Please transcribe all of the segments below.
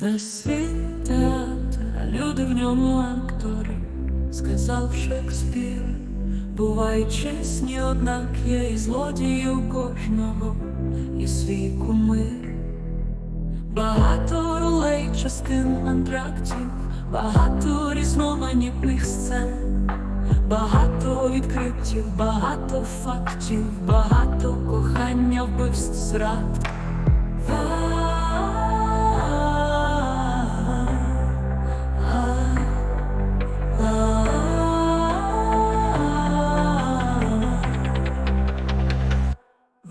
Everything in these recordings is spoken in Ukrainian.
Весь світ театр, а люди в ньому актори, сказав Шекспір. Бувають чесні, однак є і злодії у кожного, і свій кумир. Багато ролей, частин антрактів, багато різноманітних сцен, багато відкриттів, багато фактів, багато кохання вбивств зрад.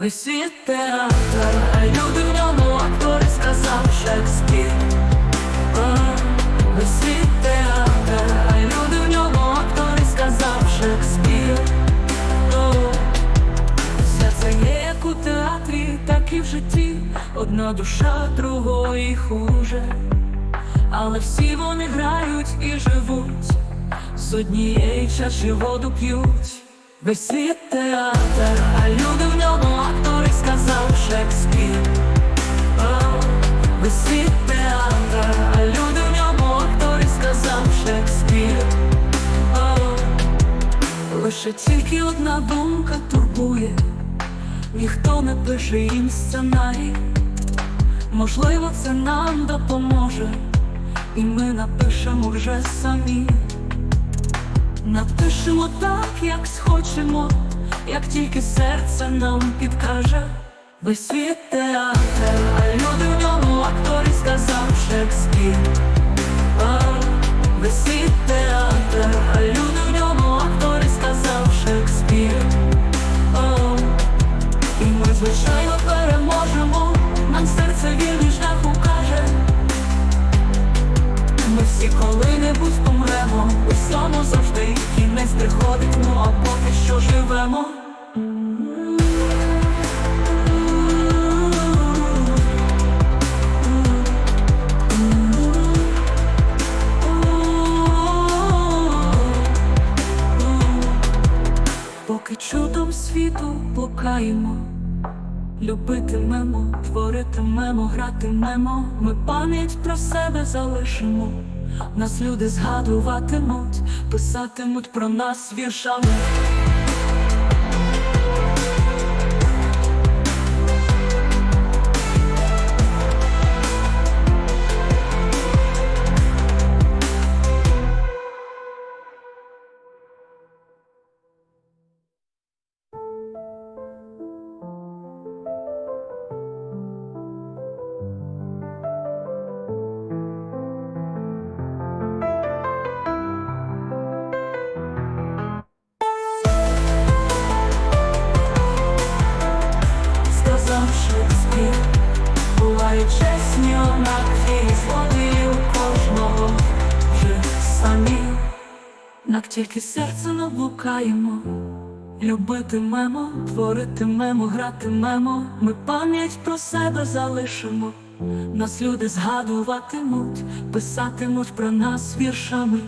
Світ театр, а люди в ньому актори сказав Шекспір. Світ театр, а люди в ньому актори сказав Шекспір. Все це є як у театрі, так і в житті. Одна душа другої хуже. Але всі вони грають і живуть, з однієї чаші воду п'ють. Весь світ театр, а люди в ньому актори сказав Шекспір. О, Весь світ театр, а люди в ньому актори сказав Шекспір. Лише тільки одна думка турбує, ніхто не пише їм сценарій. Можливо, це нам допоможе, і ми напишемо вже самі. Напишемо так, як схочемо, як тільки серце нам підкаже. Весь світ театр, а люди в ньому актори сказав Шекспір. Весь світ театр, а люди в ньому актори сказав Шекспір. І ми, звичайно, Всі коли-небудь помремо, усьому завжди кінець приходить, ну а поки що живемо. Поки чудом світу блукаємо, любитимемо, творитимемо, гратимемо, ми пам'ять про себе залишимо. Нас люди згадуватимуть, писатимуть про нас віршами. Однак і у кожного вже самі. Нак тільки серце наблукаємо Любитимемо, творитимемо, гратимемо Ми пам'ять про себе залишимо. Нас люди згадуватимуть, писатимуть про нас віршами